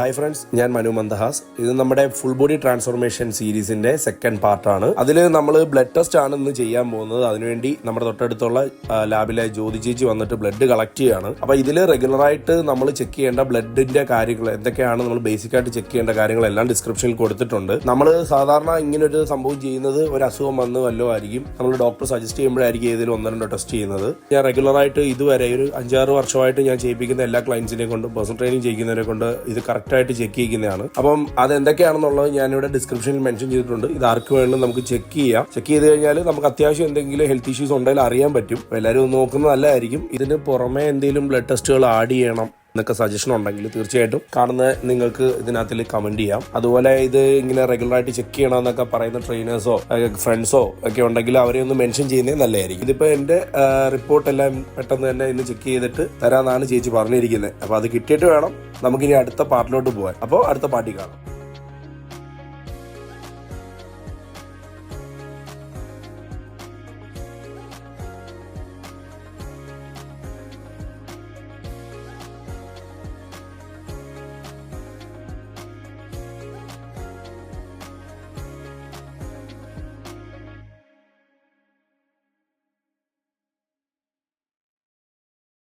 Hi friends ഞാൻ മനു മന്ദഹാസ്. ഇത് നമ്മുടെ ഫുൾ ബോഡി ട്രാൻസ്ഫോർമേഷൻ സീരീസിന്റെ സെക്കൻഡ് പാർട്ടാണ് അതിൽ നമ്മൾ ബ്ലഡ് ടെസ്റ്റ് ആണ് ഇന്ന് ചെയ്യാൻ പോകുന്നത്. അതിനുവേണ്ടി നമ്മുടെ തൊട്ടടുത്തുള്ള ലാബിലെ ജ്യോതി ചേച്ചി വന്നിട്ട് ബ്ലഡ് കളക്ട് ചെയ്യാണ്. അപ്പൊ ഇതിൽ റെഗുലറായിട്ട് നമ്മൾ ചെക്ക് ചെയ്യേണ്ട ബ്ലഡിന്റെ കാര്യങ്ങൾ എന്തൊക്കെയാണ് നമ്മൾ ബേസിക് ആയിട്ട് ചെക്ക് ചെയ്യേണ്ട കാര്യങ്ങളെല്ലാം ഡിസ്ക്രിപ്ഷനിൽ കൊടുത്തിട്ടുണ്ട്. നമ്മൾ സാധാരണ ഇങ്ങനെ ഒരു സംഭവം ചെയ്യുന്നത് ഒരു അസുഖം വന്ന് വല്ലോ ആയിരിക്കും. നമ്മൾ ഡോക്ടർ സജസ്റ്റ് ചെയ്യുമ്പോഴായിരിക്കും ഏതെങ്കിലും ഒന്ന് രണ്ടോ ടെസ്റ്റ് ചെയ്യുന്നത്. ഞാൻ റെഗുലറായിട്ട് ഇതുവരെ ഒരു അഞ്ചാറ് വർഷമായിട്ട് ഞാൻ ചെയ്യിപ്പിക്കുന്ന എല്ലാ ക്ലയൻസിനെയും കൊണ്ട് പേഴ്സണൽ ട്രെയിനിങ് ചെയ്യിക്കുന്നവരെ കൊണ്ട് ഇത് കറക്റ്റ് ആയിട്ട് ചെക്ക് ചെയ്യിക്കുന്നതാണ്. അപ്പം അത് എന്തൊക്കെയാണെന്നുള്ളത് ഞാനിവിടെ ഡിസ്ക്രിപ്ഷനിൽ മെൻഷൻ ചെയ്തിട്ടുണ്ട്. ഇത് ആർക്ക് വേണമെങ്കിലും നമുക്ക് ചെക്ക് ചെയ്യാം. ചെക്ക് ചെയ്ത് കഴിഞ്ഞാൽ നമുക്ക് അത്യാവശ്യം എന്തെങ്കിലും ഹെൽത്ത് ഇഷ്യൂസ് ഉണ്ടെങ്കിൽ അറിയാൻ പറ്റും. എല്ലാവരും നോക്കുന്നതല്ലായിരിക്കും ഇതിന് പുറമെ എന്തെങ്കിലും ബ്ലഡ് ടെസ്റ്റുകൾ ആഡ് ചെയ്യണം. എന്നൊക്കെ സജഷൻ ഉണ്ടെങ്കിൽ തീർച്ചയായിട്ടും കാണുന്ന നിങ്ങൾക്ക് ഇതിനകത്തിൽ കമന്റ് ചെയ്യാം. അതുപോലെ ഇത് ഇങ്ങനെ റെഗുലറായിട്ട് ചെക്ക് ചെയ്യണമെന്നൊക്കെ പറയുന്ന ട്രെയിനേഴ്സോ ഫ്രണ്ട്സോ ഒക്കെ ഉണ്ടെങ്കിൽ അവരെ ഒന്ന് മെൻഷൻ ചെയ്യുന്നത് നല്ലതായിരിക്കും. ഇതിപ്പോ എന്റെ റിപ്പോർട്ട് എല്ലാം പെട്ടെന്ന് തന്നെ ഇന്ന് ചെക്ക് ചെയ്തിട്ട് തരാമെന്നാണ് ചേച്ചി പറഞ്ഞിരിക്കുന്നത് അപ്പൊ അത് കിട്ടിയിട്ട് വേണം നമുക്കിനി അടുത്ത പാർട്ടിലോട്ട് പോകാൻ അപ്പോൾ അടുത്ത പാർട്ടി കാണാം.